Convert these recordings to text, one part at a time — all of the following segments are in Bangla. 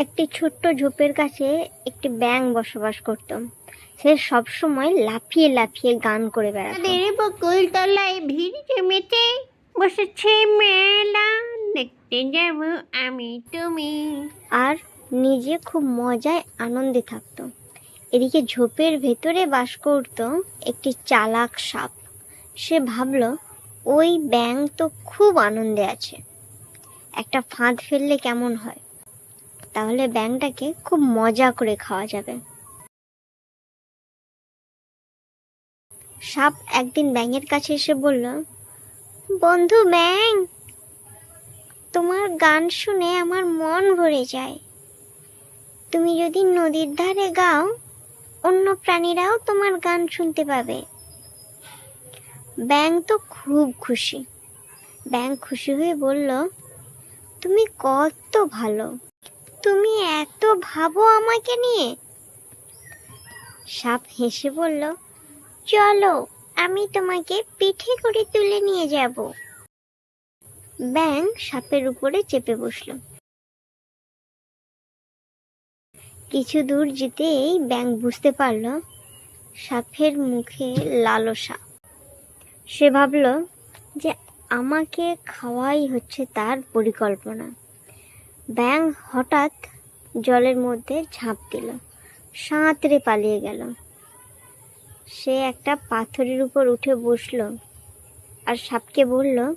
একটি ছোট্ট ঝোপের কাছে একটি ব্যাঙ বসবাস করত। সে সবসময় লাফিয়ে লাফিয়ে গান করে বেড়াতো। আমাদের বকুল তলায় ভিড় বসেছে মেলা। দেখতে যাব আমি তুমি। আর নিজে খুব মজায় আনন্দে থাকতো। এদিকে ঝোপের ভেতরে বাস করত একটি চালাক সাপ। সে ভাবল ওই ব্যাঙ তো খুব আনন্দে আছে। একটা ফাঁদ ফেললে কেমন হয়? তাহলে ব্যাঙটাকে খুব মজা করে খাওয়া যাবে। সাপ একদিন ব্যাঙের কাছে এসে বলল, বন্ধু ব্যাঙ তোমার গান শুনে আমার মন ভরে যায়। তুমি যদি নদীর ধারে গাও, অন্য প্রাণীরাও তোমার গান শুনতে পাবে। ব্যাং তো খুব খুশি। ব্যাং খুশি হয়ে বলল, তুমি কত ভালো। তুমি এত ভাবো আমাকে নিয়ে? সাপ হেসে বলল, চলো, আমি তোমাকে পিঠে করে তুলে নিয়ে যাব। ব্যাং সাপের উপরে চেপে বসল। কিছু দূর যেতেই ব্যাং বুঝতে পারল, সাপের মুখে লালসা সে ভাবল যে আমাকে খাওয়াই হচ্ছে তার পরিকল্পনা। ব্যাং হঠাৎ জলের মধ্যে ঝাঁপ দিল। সাঁতরে পালিয়ে গেল। সে একটা পাথরের উপর উঠে বসল আর সাপকে বলল,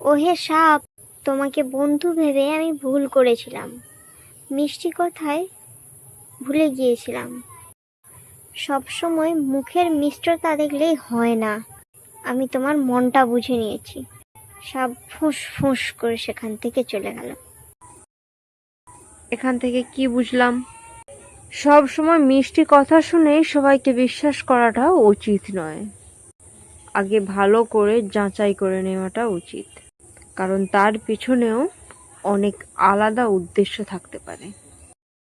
ওহে সাপ, তোমাকে বন্ধু ভেবে আমি ভুল করেছিলাম। মিষ্টি কথায় ভুলে গিয়েছিলাম। সবসময় মুখের মিষ্টতা দেখলেই হয় না। আমি তোমার মনটা বুঝে নিয়েছি। সাপ ফুঁস ফুঁস করে সেখান থেকে চলে গেল। এখান থেকে কি বুঝলাম? সব সময় মিষ্টি কথা শুনেই সবাইকে বিশ্বাস করাটা উচিত নয়। আগে ভালো করে যাচাই করে নেওয়াটা উচিত। কারণ তার পিছনেও অনেক আলাদা উদ্দেশ্য থাকতে পারে।